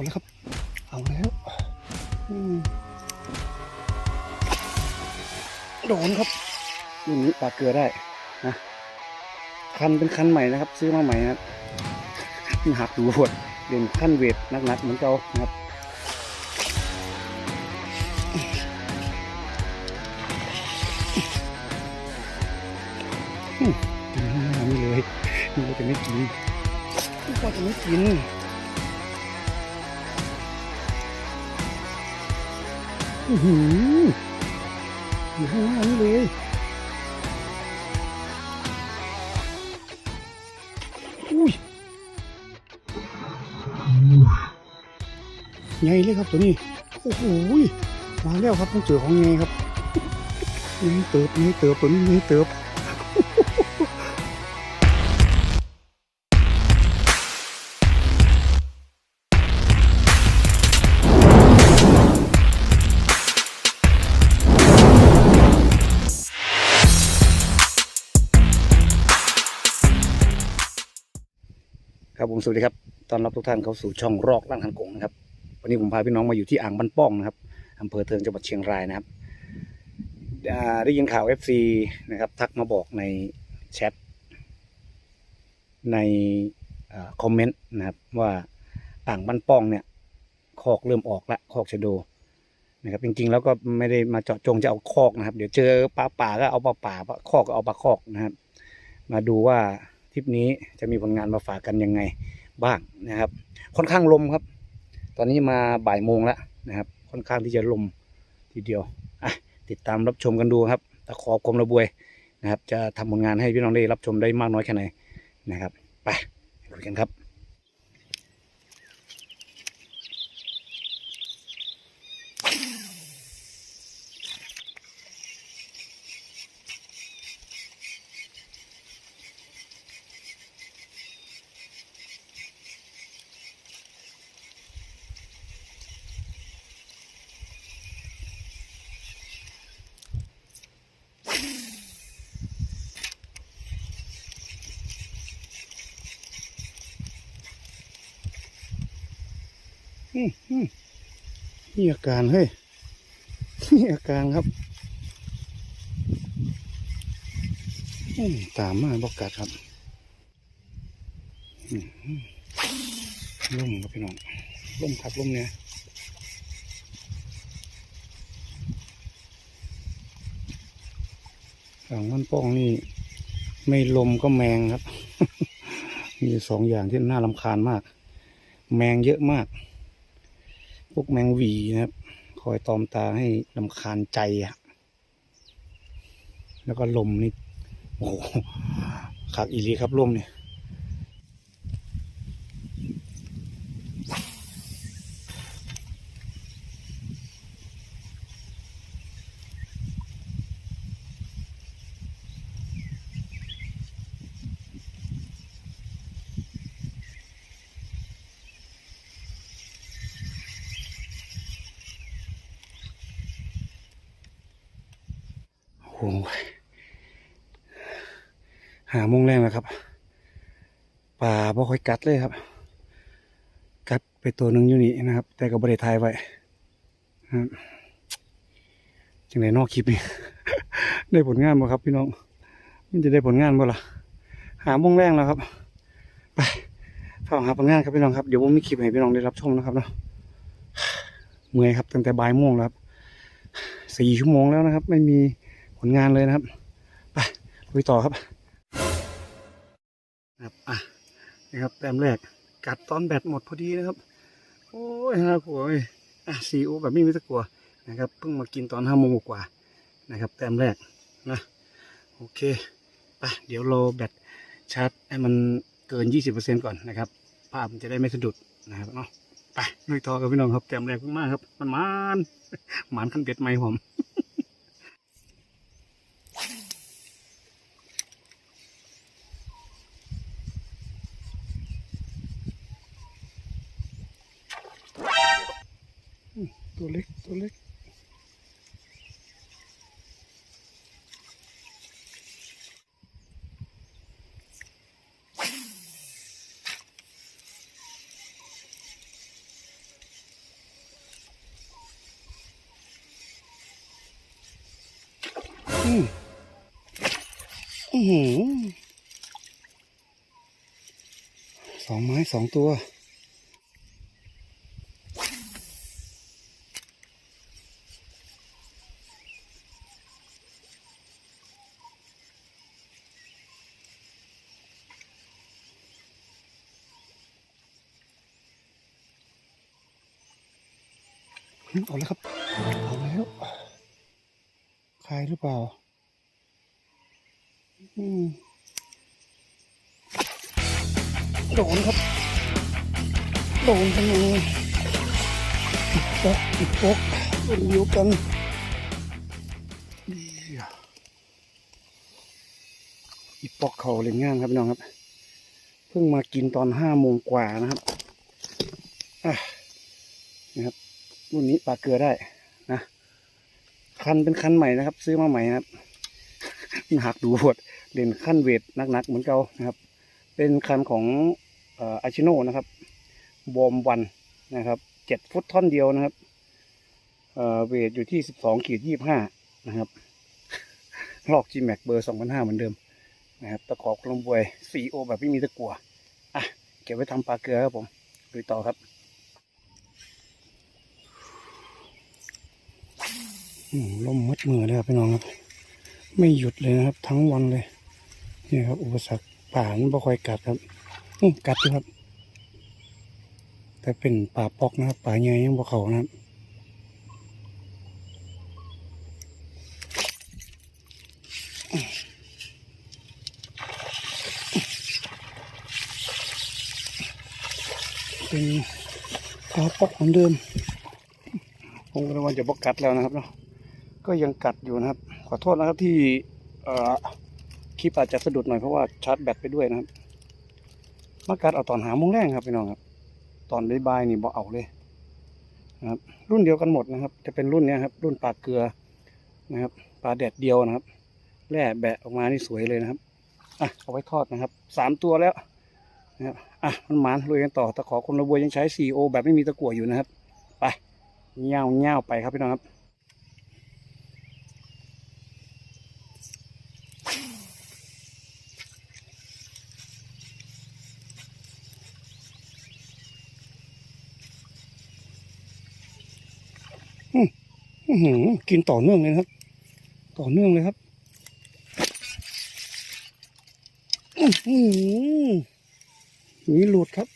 เอาแล้วครับ เอาแล้วโดนครับรุ่นนี้ปลาเกลือได้นะคันเป็นคันใหม่นะครับ ซื้อมาใหม่นะครับหักดูปวดเรียนขั้นเวทหนักๆเหมือนเก่านะครับอืมกินข้างหน้านี่เลยนี่ก็จะไม่กินนี่ก็จะไม่กิน อยู่ข้างหน้านี่เลยอุ้ยไงเลยครับตัวนี้ โอ้โหมาแล้วครับต้องเจอของไงครับนี่เติบนี่เติบตัวนี้นี่เติบ ผมสวัสดีครับตอนรับทุกท่านเข้าสู่ช่องรอกล่างหันกงนะครับ วันนี้ผมพาพี่น้องมาอยู่ที่อ่างบ้านป้องนะครับอำเภอเทิงจังหวัดเชียงรายนะครับได้ยินข่าว FC นะครับทักมาบอกในแชทในอคอมเมนต์นะครับว่าอ่างบ้านป้องเนี่ยคอกเริ่มออกละคอกชะโดนะครับจริงๆแล้วก็ไม่ได้มาเจาะจงจะเอาคอกนะครับ เดี๋ยวเจอปลาป่าก็เอาปลาป่าปลาคอกก็เอาปลาคอกนะครับ มาดูว่า ทริปนี้จะมีผลงานมาฝากกันยังไงบ้างนะครับ ค่อนข้างลมครับ ตอนนี้มาบ่ายโมงแล้วนะครับ ค่อนข้างที่จะลมทีเดียวอะติดตามรับชมกันดูครับตะขอบกลมระบวยนะครับ จะทำผลงานให้พี่น้องได้รับชมได้มากน้อยแค่ไหนนะครับ ไปคุยกันครับ นี่อาการเฮ้ยนี่อาการครับตามมาบอกกัดครับล่มครับพี่น้องล่มครับล่มเนี่ยฝั่งมันป้องนี่ ไม่ลมก็แมงครับ มีสองอย่างที่น่ารำคาญมาก แมงเยอะมาก พวกแมงวีนะครับ คอยตอมตาให้ลำคาญใจอะแล้วก็ลมนี่ โอ้โหขากอีรีครับลมเนี่ย หาโมงแรงแล้วครับป่าบ่ค่อยกัดเลยครับ กัดไปตัวหนึ่งอยู่นี่นะครับ แต่ก็บริทายไว้ครับจังไรนอกคลิปนี่ได้ผลงานบ่ครับพี่น้อง มันจะได้ผลงานบ่ล่ะหาโมงแรงแล้วครับ ไปฟังหาผลงานครับพี่น้องครับเดี๋ยวผมมีคลิปให้พี่น้องได้รับชมนะครับเนาะเมื่อยครับตั้งแต่บ่ายโมงแล้วครับสี่ชั่วโมงแล้วนะครับ ไม่มีผลงานเลยนะครับ ไปลุยต่อครับ นะครับอะนี่ครับแต้มแรกกัดตอนแบตหมดพอดีนะครับ โอ้ยน่ากลัวยอะซีโอแบบไม่มีตะกลัวนะครับเพิ่งมากินตอนห้าโมงกว่านะครับ แต้มแรกนะโอเคไปเดี๋ยวรอแบตชาร์จให้มันเกิน 20%ก่อนนะครับ ภาพมันจะได้ไม่สะดุดนะครับเนาะไปลุยต่อกับพี่น้องครับแต้มแรกมากครับ มันมานหมานขั้นเบ็ดไหมผม ตัวเล็กตัวเล็กอืมอืมสองไม้สองตัว เอาแล้วครับ เอาแล้วใครหรือเปล่า โดนครับ โดนกันเลยอีกปกอีกปอกรุ่นเดียวกันอีปอกเขาเล่นงานครับพี่น้องครับ เพิ่งมากินตอนห้าโมงกว่านะครับอะนะครับ รุ่นนี้ปลาเกลือได้นะคันเป็นคันใหม่นะครับ ซื้อมาใหม่นะครับมันหักดูหมดเด่นขั้นเวทหนักๆเหมือนเก่านะครับ เป็นคันของอาชิโน่นะครับบอมวันนะครับเจ็ดฟุตท่อนเดียวนะครับเวทอยู่ที่สิบสองขีดยี่ห้านะครับลอก G Max เบอร์สองพันห้าเหมือนเดิมนะครับตะขอบกลมบวยสีโอแบบไม่มีตะกัวอะเก็บไว้ทำปลาเกลือครับผมดูต่อครับ อืม ลมมัดมือเลยครับพี่น้องครับ ไม่หยุดเลยนะครับ ทั้งวันเลยนี่ครับ อุปสรรคป่ามันบ่ค่อยกัดครับกัดอยู่ครับ แต่เป็นป่าปอกนะครับ ป่าใหญ่ยังบ่เขานะครับเป็นป่าปอกเหมือนเดิมผมก็เลยว่าจะบกกัดแล้วนะครับเนาะ ก็ยังกัดอยู่นะครับ ขอโทษนะครับที่คลิปอาจจะสะดุดหน่อยเพราะว่าชาร์จแบตไปด้วยนะครับมากัดเอาตอนหาโมงแรงครับพี่น้องครับ ตอนบายๆนี่บ่เอาเลยนะครับ รุ่นเดียวกันหมดนะครับ จะเป็นรุ่นนี้ครับ รุ่นปลาเกลือนะครับปลาแดดเดียวนะครับแร่แบะออกมานี่สวยเลยนะครับอะเอาไว้ทอดนะครับสามตัวแล้วนะครับอะมันหมานลุยกันต่อตะขอคนระบวยยังใช้ 4O แบบไม่มีตะกั่วอยู่นะครับ ไปเงี้ยวเงี้ยวไปครับพี่น้องครับ กินต่อเนื่องเลยนะครับ ต่อเนื่องเลยครับอืมนี่หลุดครับ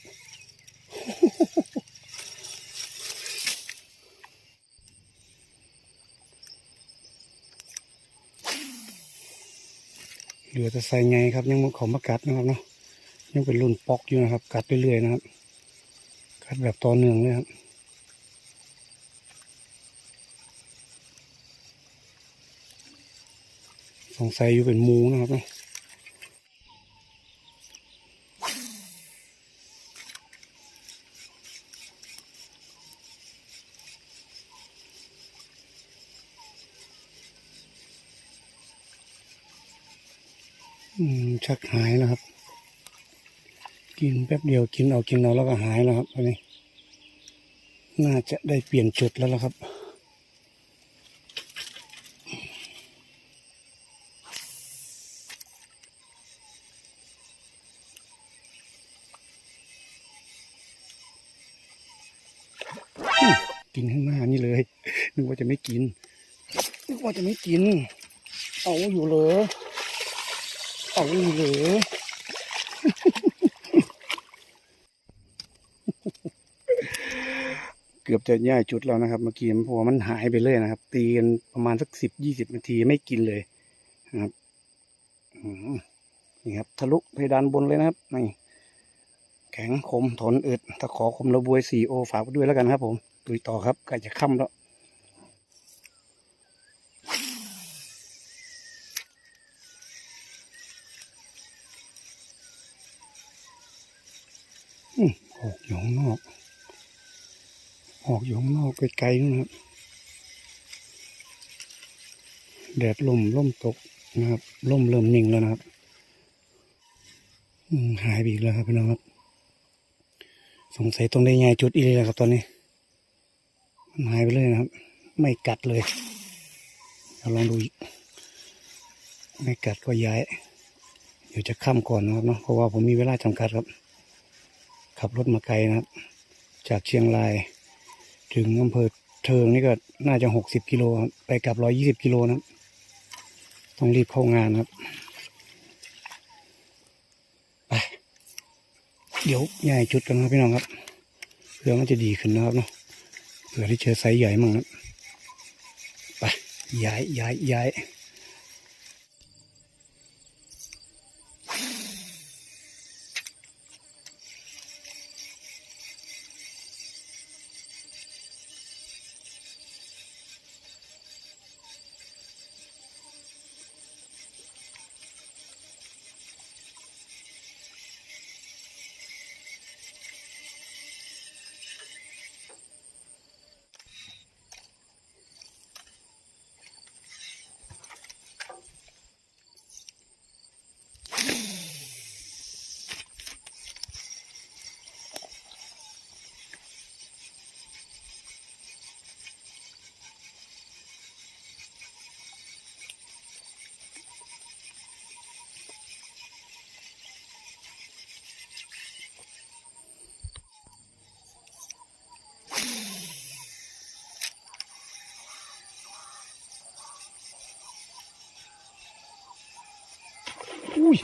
เหลือแต่ใส่ไงครับ ยังมันเขามากัดนะครับเนาะยังเป็นรุ่นปอกอยู่นะครับ กัดเรื่อยๆนะครับ กัดแบบต่อเนื่องเลยครับ สงสัยอยู่เป็นมูนะครับนะชักหายแล้วครับ กินแป๊บเดียวกินเอากินเอาแล้วก็หายแล้วครับตอนนี้ น่าจะได้เปลี่ยนจุดแล้วล่ะครับ นึกว่าจะไม่กิน นึกว่าจะไม่กิน เอาอยู่เหรอ เอาอยู่เหรอ เกือบจะย่ายจุดแล้วนะครับ เมื่อกี้เพราะว่ามันหายไปเลยนะครับ ตีกันประมาณสักสิบยี่สิบนาทีไม่กินเลยนะครับนี่ครับ ทะลุเพดานบนเลยนะครับนี่แข็งคมทนอึดตะขอคมระบวยสีโอฝากด้วยแล้วกันครับผม ตุยต่อครับใกล้จะค่ำแล้ว ออกอยู่ข้างนอก ออกอยู่ข้างนอกไกลๆนู่นนะครับ แดดลมล่มตกนะครับล่มเริ่มนิ่งแล้วนะครับหายไปอีกแล้วครับพี่น้องครับ สงสัยตรงได้ไงจุดอีเลยครับ ตอนนี้มันหายไปเลยนะครับ ไม่กัดเลยเราลองดูอีกไม่กัดก็ย้ายดี๋ยวจะข้ามก่อนนะครับเนาะเพราะว่าผมมีเวลาจำกัดครับ ขับรถมาไกลนะครับ จากเชียงราย ถึงอำเภอเทิงนี่ก็น่าจะหกสิบกิโลครับไปกลับร้อยยี่สิบกิโลนะต้องรีบเข้างานครับไปเดี๋ยวย้ายจุดกันครับพี่น้องครับเพื่อมันจะดีขึ้นนะครับเนาะเผื่อที่เจอไซส์ใหญ่มั่งครับไปย้ายย้ายย้าย อุ้ย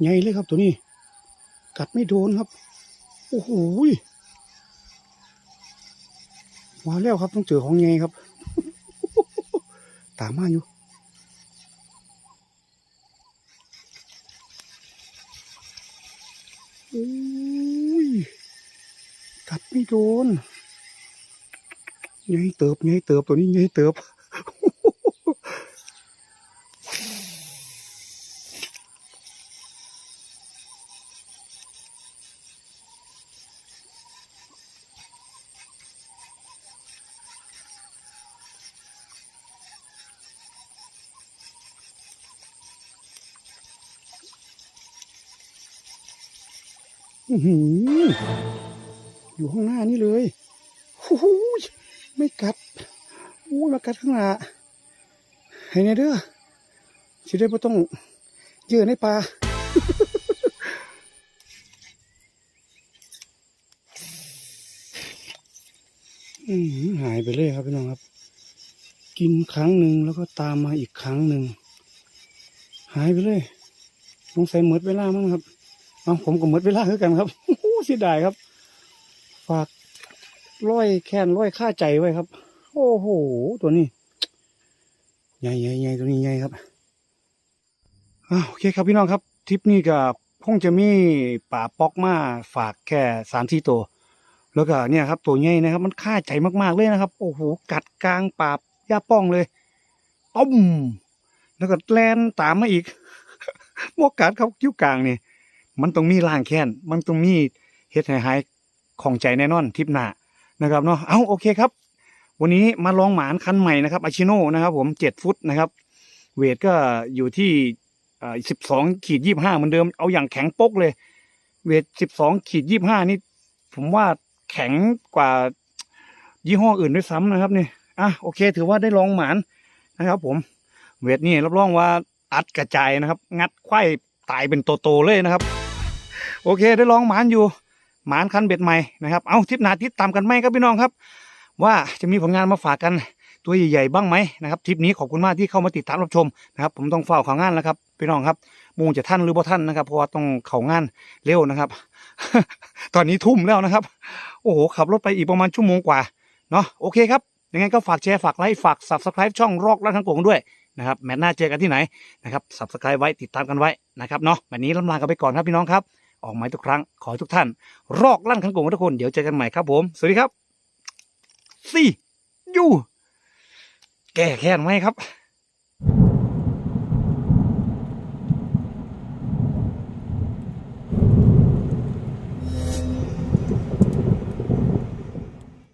ใหญ่เลยครับตัวนี้ กัดไม่โดนครับ โอ้โหมาแล้วครับต้องเจอของใหญ่ครับ ตามมาอยู่โอ้ยกัดไม่โดน ใหญ่เติบใหญ่เติบตัวนี้ใหญ่เติบอื้อหือยู่ข้างหน้านี่เลยโอ้โห ไม่กัดโอ้ยมากัดข้างหน้าให้แน่เด้อสิได้ไม่ต้องเยื่อในปลาอือหือหายไปเลยครับพี่น้องครับ กินครั้งหนึ่งแล้วก็ตามมาอีกครั้งหนึ่งหายไปเลยสงสัยหมดเวลามั้งครับ เอาผมก็หมดเวลาคือกันครับโอ้เสียดายครับ ฝาก ร้อยแค้นร้อยค่าใจไว้ครับ โอ้โห ตัวนี้ ใหญ่ใหญ่ใหญ่ตัวนี้ใหญ่ครับอ่าโอเคครับพี่น้องครับทริปนี้ก็คงจะมีป่าป๊อกมาฝากแค่สามที่ตัว แล้วก็เนี่ยครับ ตัวใหญ่นะครับ มันค่าใจมากๆเลยนะครับ โอ้โห กัดกลางป่าหญ้าป้องเลยต้มแล้วก็แลนตามมาอีกโมกัดเขาคิ้วกลางนี่ มันต้องมีล่างแค้น มันต้องมีเฮ็ดให้หายของใจแน่นอนทริปหน้า นะครับเนาะเอาโอเคครับ วันนี้มาลองหมานคันใหม่นะครับอาชิโน่นะครับผมเจ็ดฟุตนะครับ เวทก็อยู่ที่สิบสองขีดยี่ห้าเหมือนเดิมเอาอย่างแข็งปกเลย เวทสิบสองขีดยี่ห้านี่ ผมว่าแข็งกว่ายี่ห้ออื่นด้วยซ้ำนะครับนี่อะโอเค ถือว่าได้ลองหมานนะครับ ผม เวทนี่รับรองว่าอัดกระจายนะครับ งัดไขว้ตายเป็นโตๆเลยนะครับ โอเค ได้ลองหมานอยู่ หมานคันเบ็ดใหม่นะครับเอาทิปหนาทิปตามกันไหมครับพี่น้องครับ ว่าจะมีผลงานมาฝากกันตัวใหญ่ๆบ้างไหมนะครับทริปนี้ขอบคุณมากที่เข้ามาติดตามรับชมนะครับผมต้องเฝ้าเขางานแล้วครับพี่น้องครับมูจะท่านหรือบ่ท่านนะครับ เพราะว่าต้องเขางานเร็วนะครับ ตอนนี้ทุ่มแล้วนะครับ โอ้โหขับรถไปอีกประมาณชั่วโมงกว่าเนาะโอเคครับยังไงก็ฝากแชร์ฝากไลค์ฝาก subscribe ช่องรอกและทั้งโกงด้วยนะครับแมตช์หน้าเจอกันที่ไหนนะครับ subscribe ไว้ติดตามกันไว้นะครับเนาะวันนี้ลำลากันไปก่อนครับพี่น้องครับ ออกหมายทุกครั้ง ขอทุกท่าน รอกลั่นขันโกงทุกคน เดี๋ยวเจอกันใหม่ครับผม สวัสดีครับสี่ยูแก้แค้นไหมครับ